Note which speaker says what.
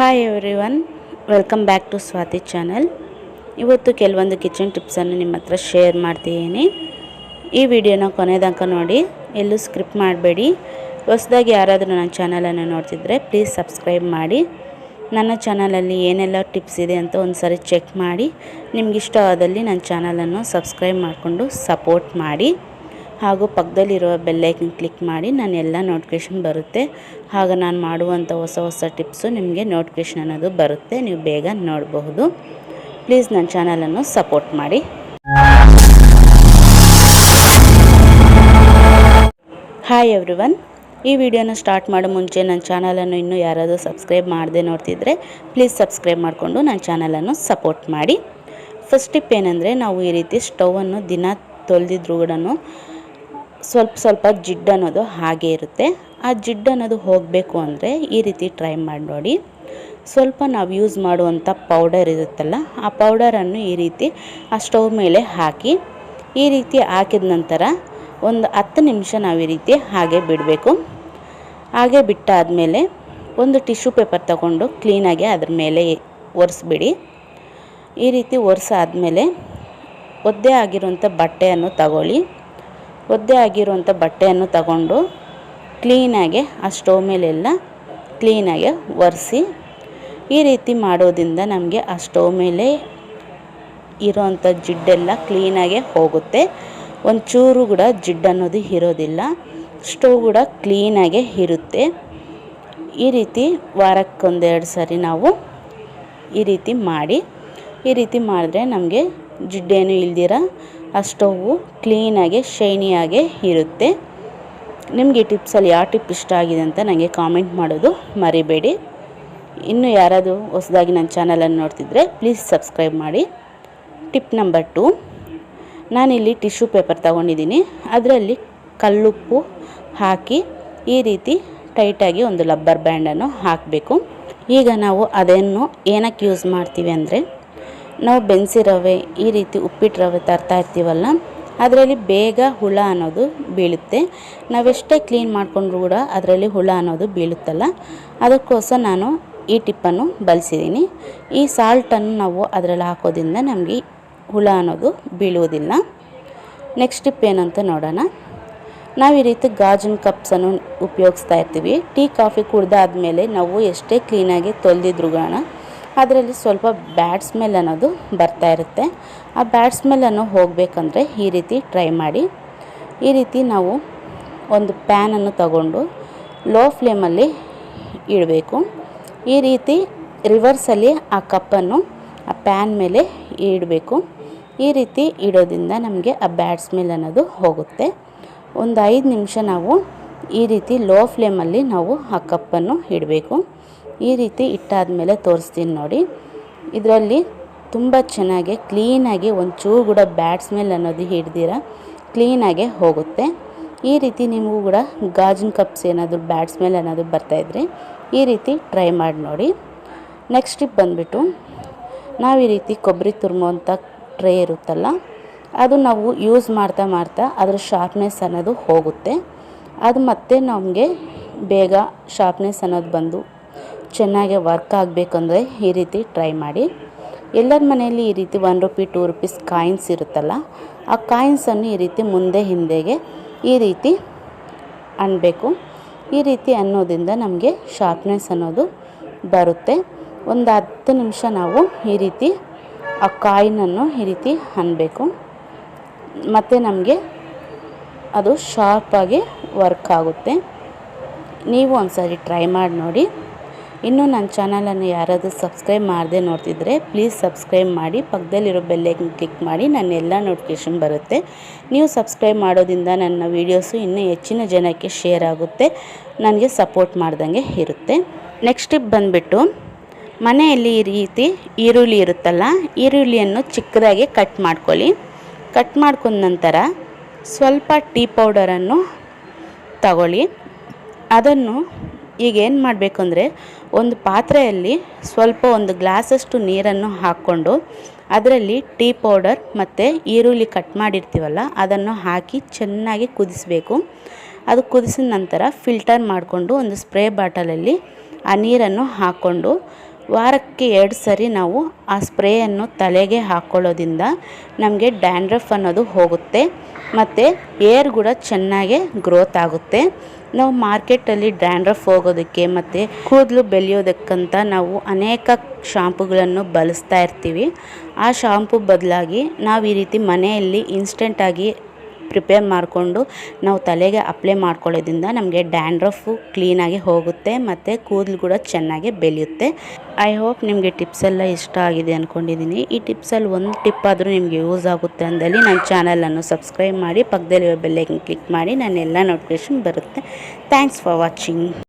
Speaker 1: Hi everyone welcome back to Swathi channel ಇವತ್ತು ಕೆಲವೊಂದು kitchen ಟಿಪ್ಸನ್ನು ನಿಮ್ಮ ಹತ್ರ ಶೇರ್ ಮಾಡ್ತಿದ್ದೀನಿ. ಈ ವಿಡಿಯೋನ ಕೊನೆದಂಕ ನೋಡಿ, ಎಲ್ಲೂ ಸ್ಕ್ರಿಪ್ಟ್ ಮಾಡಬೇಡಿ. ಹೊಸದಾಗಿ ಯಾರಾದರೂ ನನ್ನ ಚಾನಲನ್ನು ನೋಡ್ತಿದ್ರೆ ಪ್ಲೀಸ್ ಸಬ್ಸ್ಕ್ರೈಬ್ ಮಾಡಿ. ನನ್ನ ಚಾನಲಲ್ಲಿ ಏನೆಲ್ಲ ಟಿಪ್ಸ್ ಇದೆ ಅಂತ ಒಂದು ಸಾರಿ ಚೆಕ್ ಮಾಡಿ. ನಿಮ್ಗೆ ಇಷ್ಟವಾದಲ್ಲಿ ನನ್ನ ಚಾನಲನ್ನು ಸಬ್ಸ್ಕ್ರೈಬ್ ಮಾಡಿಕೊಂಡು ಸಪೋರ್ಟ್ ಮಾಡಿ. ಹಾಗೂ ಪಕ್ಕದಲ್ಲಿರುವ ಬೆಲ್ಲೈಕನ್ ಕ್ಲಿಕ್ ಮಾಡಿ ನಾನು ಎಲ್ಲ ನೋಟಿಫಿಕೇಷನ್ ಬರುತ್ತೆ. ಆಗ ನಾನು ಮಾಡುವಂಥ ಹೊಸ ಹೊಸ ಟಿಪ್ಸು ನಿಮಗೆ ನೋಟಿಫಿಕೇಷನ್ ಅನ್ನೋದು ಬರುತ್ತೆ. ನೀವು ಬೇಗ ನೋಡಬಹುದು. ಪ್ಲೀಸ್ ನನ್ನ ಚಾನಲನ್ನು ಸಪೋರ್ಟ್ ಮಾಡಿ. ಹಾಯ್ ಎವ್ರಿ ಒನ್ ಈ ವಿಡಿಯೋನ ಸ್ಟಾರ್ಟ್ ಮಾಡೋ ಮುಂಚೆ ನನ್ನ ಚಾನಲನ್ನು ಇನ್ನೂ ಯಾರಾದರೂ ಸಬ್ಸ್ಕ್ರೈಬ್ ಮಾಡದೆ ನೋಡ್ತಿದ್ರೆ ಪ್ಲೀಸ್ ಸಬ್ಸ್ಕ್ರೈಬ್ ಮಾಡಿಕೊಂಡು ನನ್ನ ಚಾನಲನ್ನು ಸಪೋರ್ಟ್ ಮಾಡಿ. ಫಸ್ಟ್ ಟಿಪ್ ಏನಂದರೆ ನಾವು ಈ ರೀತಿ ಸ್ಟವನ್ನು ದಿನ ತೊಳೆದಿದ್ರು ಕೂಡ ಸ್ವಲ್ಪ ಸ್ವಲ್ಪ ಜಿಡ್ಡು ಅನ್ನೋದು ಹಾಗೆ ಇರುತ್ತೆ. ಆ ಜಿಡ್ಡು ಅನ್ನೋದು ಹೋಗಬೇಕು ಅಂದರೆ ಈ ರೀತಿ ಟ್ರೈ ಮಾಡಿ ನೋಡಿ. ಸ್ವಲ್ಪ ನಾವು ಯೂಸ್ ಮಾಡುವಂಥ ಪೌಡರ್ ಇರುತ್ತಲ್ಲ, ಆ ಪೌಡರನ್ನು ಈ ರೀತಿ ಆ ಸ್ಟವ್ ಮೇಲೆ ಹಾಕಿ, ಈ ರೀತಿ ಹಾಕಿದ ನಂತರ ಒಂದು ಹತ್ತು ನಿಮಿಷ ನಾವು ಈ ರೀತಿ ಹಾಗೆ ಬಿಡಬೇಕು. ಹಾಗೆ ಬಿಟ್ಟಾದಮೇಲೆ ಒಂದು ಟಿಶ್ಯೂ ಪೇಪರ್ ತಗೊಂಡು ಕ್ಲೀನಾಗಿ ಅದ್ರ ಮೇಲೆ ಒರೆಸ್ಬಿಡಿ. ಈ ರೀತಿ ಒರೆಸಾದ್ಮೇಲೆ ಒದ್ದೆ ಆಗಿರುವಂಥ ಬಟ್ಟೆಯನ್ನು ತಗೊಳ್ಳಿ. ಒದ್ದೆ ಆಗಿರುವಂಥ ಬಟ್ಟೆಯನ್ನು ತಗೊಂಡು ಕ್ಲೀನಾಗೆ ಆ ಸ್ಟೋವ್ ಮೇಲೆಲ್ಲ ಕ್ಲೀನಾಗೆ ಒರೆಸಿ ಈ ರೀತಿ ಮಾಡೋದ್ರಿಂದ ನಮಗೆ ಆ ಸ್ಟೋವ್ ಮೇಲೆ ಇರೋವಂಥ ಜಿಡ್ಡೆಲ್ಲ ಕ್ಲೀನಾಗೆ ಹೋಗುತ್ತೆ. ಒಂಚೂರು ಕೂಡ ಜಿಡ್ಡು ಅನ್ನೋದು ಇರೋದಿಲ್ಲ. ಸ್ಟೋವ್ ಕೂಡ ಕ್ಲೀನಾಗೆ ಇರುತ್ತೆ. ಈ ರೀತಿ ವಾರಕ್ಕೊಂದೆರಡು ಸರಿ ನಾವು ಈ ರೀತಿ ಮಾಡಿ, ಈ ರೀತಿ ಮಾಡಿದ್ರೆ ನಮಗೆ ಜಿಡ್ಡೇನು ಇಲ್ದಿರ ಆ ಸ್ಟೌವು ಕ್ಲೀನಾಗೆ, ಶೈನಿಯಾಗೆ ಇರುತ್ತೆ. ನಿಮಗೆ ಟಿಪ್ಸಲ್ಲಿ ಯಾವ ಟಿಪ್ ಇಷ್ಟ ಆಗಿದೆ ಅಂತ ನನಗೆ ಕಾಮೆಂಟ್ ಮಾಡೋದು ಮರಿಬೇಡಿ. ಇನ್ನು ಯಾರಾದರೂ ಹೊಸದಾಗಿ ನನ್ನ ಚಾನಲನ್ನು ನೋಡ್ತಿದ್ರೆ ಪ್ಲೀಸ್ ಸಬ್ಸ್ಕ್ರೈಬ್ ಮಾಡಿ. ಟಿಪ್ ನಂಬರ್ ಟು, ನಾನಿಲ್ಲಿ ಟಿಶ್ಯೂ ಪೇಪರ್ ತಗೊಂಡಿದ್ದೀನಿ. ಅದರಲ್ಲಿ ಕಲ್ಲುಪ್ಪು ಹಾಕಿ ಈ ರೀತಿ ಟೈಟಾಗಿ ಒಂದು ಲಬ್ಬರ್ ಬ್ಯಾಂಡನ್ನು ಹಾಕಬೇಕು. ಈಗ ನಾವು ಅದನ್ನು ಏನಕ್ಕೆ ಯೂಸ್ ಮಾಡ್ತೀವಿ ಅಂದರೆ ನಾವು ಬೆನ್ಸಿ ರವೆ ಈ ರೀತಿ ಉಪ್ಪಿಟ್ಟು ರವೆ ತರ್ತಾ ಇರ್ತೀವಲ್ಲ, ಅದರಲ್ಲಿ ಬೇಗ ಹುಳ ಅನ್ನೋದು ಬೀಳುತ್ತೆ. ನಾವೆಷ್ಟೇ ಕ್ಲೀನ್ ಮಾಡಿಕೊಂಡ್ರು ಕೂಡ ಅದರಲ್ಲಿ ಹುಳ ಅನ್ನೋದು ಬೀಳುತ್ತಲ್ಲ, ಅದಕ್ಕೋಸ್ಕರ ನಾನು ಈ ಟಿಪ್ಪನ್ನು ಬಳಸಿದ್ದೀನಿ. ಈ ಸಾಲ್ಟನ್ನು ನಾವು ಅದರಲ್ಲಿ ಹಾಕೋದ್ರಿಂದ ನಮಗೆ ಹುಳ ಅನ್ನೋದು ಬೀಳುವುದಿಲ್ಲ. ನೆಕ್ಸ್ಟ್ ಟಿಪ್ ಏನಂತ ನೋಡೋಣ. ನಾವು ಈ ರೀತಿ ಗಾಜಿನ ಕಪ್ಸನ್ನು ಉಪಯೋಗಿಸ್ತಾ ಇರ್ತೀವಿ. ಟೀ, ಕಾಫಿ ಕುಡ್ದಾದ್ಮೇಲೆ ನಾವು ಎಷ್ಟೇ ಕ್ಲೀನಾಗಿ ತೊಳೆದಿದ್ರು ಅದರಲ್ಲಿ ಸ್ವಲ್ಪ ಬ್ಯಾಡ್ ಸ್ಮೆಲ್ ಅನ್ನೋದು ಬರ್ತಾ ಇರುತ್ತೆ. ಆ ಬ್ಯಾಡ್ ಸ್ಮೆಲ್ಲನ್ನು ಹೋಗಬೇಕಂದ್ರೆ ಈ ರೀತಿ ಟ್ರೈ ಮಾಡಿ. ಈ ರೀತಿ ನಾವು ಒಂದು ಪ್ಯಾನನ್ನು ತಗೊಂಡು ಲೋ ಫ್ಲೇಮಲ್ಲಿ ಇಡಬೇಕು. ಈ ರೀತಿ ರಿವರ್ಸಲ್ಲಿ ಆ ಕಪ್ಪನ್ನು ಆ ಪ್ಯಾನ್ ಮೇಲೆ ಇಡಬೇಕು. ಈ ರೀತಿ ಇಡೋದ್ರಿಂದ ನಮಗೆ ಆ ಬ್ಯಾಡ್ ಸ್ಮೆಲ್ ಅನ್ನೋದು ಹೋಗುತ್ತೆ. ಒಂದು ಐದು ನಿಮಿಷ ನಾವು ಈ ರೀತಿ ಲೋ ಫ್ಲೇಮಲ್ಲಿ ನಾವು ಆ ಕಪ್ಪನ್ನು ಇಡಬೇಕು. ಈ ರೀತಿ ಇಟ್ಟಾದಮೇಲೆ ತೋರಿಸ್ತೀನಿ ನೋಡಿ. ಇದರಲ್ಲಿ ತುಂಬ ಚೆನ್ನಾಗಿ ಕ್ಲೀನಾಗಿ ಒಂಚೂರು ಕೂಡ ಬ್ಯಾಟ್ ಸ್ಮೆಲ್ ಅನ್ನೋದು ಹಿಡ್ದಿರ ಕ್ಲೀನಾಗೆ ಹೋಗುತ್ತೆ. ಈ ರೀತಿ ನಿಮಗೂ ಕೂಡ ಗಾಜಿನ ಕಪ್ಸ್ ಏನಾದರೂ ಬ್ಯಾಟ್ ಸ್ಮೆಲ್ ಅನ್ನೋದು ಬರ್ತಾಯಿದ್ರೆ ಈ ರೀತಿ ಟ್ರೈ ಮಾಡಿ ನೋಡಿ. ನೆಕ್ಸ್ಟ್ ಟಿಪ್ ಬಂದುಬಿಟ್ಟು, ನಾವು ಈ ರೀತಿ ಕೊಬ್ಬರಿ ತುರ್ಮುವಂಥ ಟ್ರೇ ಇರುತ್ತಲ್ಲ, ಅದು ನಾವು ಯೂಸ್ ಮಾಡ್ತಾ ಮಾಡ್ತಾ ಅದರ ಶಾರ್ಪ್ನೆಸ್ ಅನ್ನೋದು ಹೋಗುತ್ತೆ. ಅದು ಮತ್ತೆ ನಮಗೆ ಬೇಗ ಶಾರ್ಪ್ನೆಸ್ ಅನ್ನೋದು ಬಂದು ಚೆನ್ನಾಗಿ ವರ್ಕ್ ಆಗಬೇಕಂದ್ರೆ ಈ ರೀತಿ ಟ್ರೈ ಮಾಡಿ. ಎಲ್ಲರ ಮನೆಯಲ್ಲಿ ಈ ರೀತಿ one rupee, two rupees coins ಇರುತ್ತಲ್ಲ, ಆ ಕಾಯಿನ್ಸನ್ನು ಈ ರೀತಿ ಮುಂದೆ ಹಿಂದೆಗೆ ಈ ರೀತಿ ಅನ್ನಬೇಕು ಈ ರೀತಿ ಅನ್ನೋದ್ರಿಂದ ನಮಗೆ ಶಾರ್ಪ್ನೆಸ್ ಅನ್ನೋದು ಬರುತ್ತೆ. ಒಂದು ಹತ್ತು ನಿಮಿಷ ನಾವು ಈ ರೀತಿ ಆ ಕಾಯಿನನ್ನು ಈ ರೀತಿ ಅನ್ನಬೇಕು ಮತ್ತು ನಮಗೆ ಅದು ಶಾರ್ಪಾಗಿ ವರ್ಕ್ ಆಗುತ್ತೆ. ನೀವು ಒಂದು ಸಾರಿ ಟ್ರೈ ಮಾಡಿ ನೋಡಿ. ಇನ್ನೂ ನನ್ನ ಚಾನಲನ್ನು ಯಾರಾದರೂ ಸಬ್ಸ್ಕ್ರೈಬ್ ಮಾಡದೆ ನೋಡ್ತಿದ್ರೆ ಪ್ಲೀಸ್ ಸಬ್ಸ್ಕ್ರೈಬ್ ಮಾಡಿ, ಪಕ್ಕದಲ್ಲಿರೋ ಬೆಲ್ಲೈಕನ್ ಕ್ಲಿಕ್ ಮಾಡಿ, ನನ್ನ ಎಲ್ಲ ನೋಟಿಫಿಕೇಷನ್ ಬರುತ್ತೆ. ನೀವು ಸಬ್ಸ್ಕ್ರೈಬ್ ಮಾಡೋದ್ರಿಂದ ನನ್ನ ವೀಡಿಯೋಸು ಇನ್ನೂ ಹೆಚ್ಚಿನ ಜನಕ್ಕೆ ಶೇರ್ ಆಗುತ್ತೆ, ನನಗೆ ಸಪೋರ್ಟ್ ಮಾಡ್ದಂಗೆ ಇರುತ್ತೆ. ನೆಕ್ಸ್ಟ್ ಟಿಪ್ ಬಂದುಬಿಟ್ಟು, ಮನೆಯಲ್ಲಿ ಈ ರೀತಿ ಈರುಳ್ಳಿ ಇರುತ್ತಲ್ಲ, ಈರುಳ್ಳಿಯನ್ನು ಚಿಕ್ಕದಾಗಿ ಕಟ್ ಮಾಡ್ಕೊಳ್ಳಿ. ಕಟ್ ಮಾಡ್ಕೊಂಡ ನಂತರ ಸ್ವಲ್ಪ ಟೀ ಪೌಡರನ್ನು ತಗೊಳ್ಳಿ. ಅದನ್ನು ಈಗ ಏನು ಮಾಡಬೇಕು ಅಂದರೆ ಒಂದು ಪಾತ್ರೆಯಲ್ಲಿ ಸ್ವಲ್ಪ ಒಂದು ಗ್ಲಾಸಷ್ಟು ನೀರನ್ನು ಹಾಕ್ಕೊಂಡು ಅದರಲ್ಲಿ ಟೀ ಪೌಡರ್ ಮತ್ತು ಈರುಳ್ಳಿ ಕಟ್ ಮಾಡಿರ್ತೀವಲ್ಲ, ಅದನ್ನು ಹಾಕಿ ಚೆನ್ನಾಗಿ ಕುದಿಸಬೇಕು. ಅದು ಕುದಿಸಿದ ನಂತರ ಫಿಲ್ಟರ್ ಮಾಡಿಕೊಂಡು ಒಂದು ಸ್ಪ್ರೇ ಬಾಟಲಲ್ಲಿ ಆ ನೀರನ್ನು ಹಾಕ್ಕೊಂಡು ವಾರಕ್ಕೆ ಎರಡು ಸರಿ ನಾವು ಆ ಸ್ಪ್ರೇಯನ್ನು ತಲೆಗೆ ಹಾಕ್ಕೊಳ್ಳೋದ್ರಿಂದ ನಮಗೆ ಡ್ಯಾಂಡ್ರಫ್ ಅನ್ನೋದು ಹೋಗುತ್ತೆ. ಮತ್ತು ಏರ್ ಕೂಡ ಚೆನ್ನಾಗೆ ಗ್ರೋತ್ ಆಗುತ್ತೆ. ನಾವು ಮಾರ್ಕೆಟಲ್ಲಿ ಡ್ಯಾಂಡ್ರಫ್ ಹೋಗೋದಕ್ಕೆ ಮತ್ತು ಕೂದಲು ಬೆಳೆಯೋದಕ್ಕಂತ ನಾವು ಅನೇಕ ಶಾಂಪುಗಳನ್ನು ಬಳಸ್ತಾ ಇರ್ತೀವಿ. ಆ ಶಾಂಪು ಬದಲಾಗಿ ನಾವು ಈ ರೀತಿ ಮನೆಯಲ್ಲಿ ಇನ್ಸ್ಟೆಂಟಾಗಿ ಪ್ರಿಪೇರ್ ಮಾಡಿಕೊಂಡು ನಾವು ತಲೆಗೆ ಅಪ್ಲೈ ಮಾಡ್ಕೊಳ್ಳೋದ್ರಿಂದ ನಮಗೆ ಡ್ಯಾಂಡ್ರಫು ಕ್ಲೀನಾಗಿ ಹೋಗುತ್ತೆ ಮತ್ತು ಕೂದಲು ಕೂಡ ಚೆನ್ನಾಗಿ ಬೆಳೆಯುತ್ತೆ. ಐ ಹೋಪ್ ನಿಮಗೆ ಟಿಪ್ಸ್ ಎಲ್ಲ ಇಷ್ಟ ಆಗಿದೆ ಅಂದ್ಕೊಂಡಿದ್ದೀನಿ ಈ ಟಿಪ್ಸಲ್ಲಿ ಒಂದು ಟಿಪ್ ಆದರೂ ನಿಮಗೆ ಯೂಸ್ ಆಗುತ್ತೆ ಅಂದಲ್ಲಿ ನನ್ನ ಚಾನಲನ್ನು ಸಬ್ಸ್ಕ್ರೈಬ್ ಮಾಡಿ, ಪಕ್ಕದಲ್ಲಿರೋ ಬೆಲ್ಲೈಕನ್ ಕ್ಲಿಕ್ ಮಾಡಿ ನಾನು ಎಲ್ಲ ನೋಟಿಫಿಕೇಷನ್ ಬರುತ್ತೆ. Thanks for watching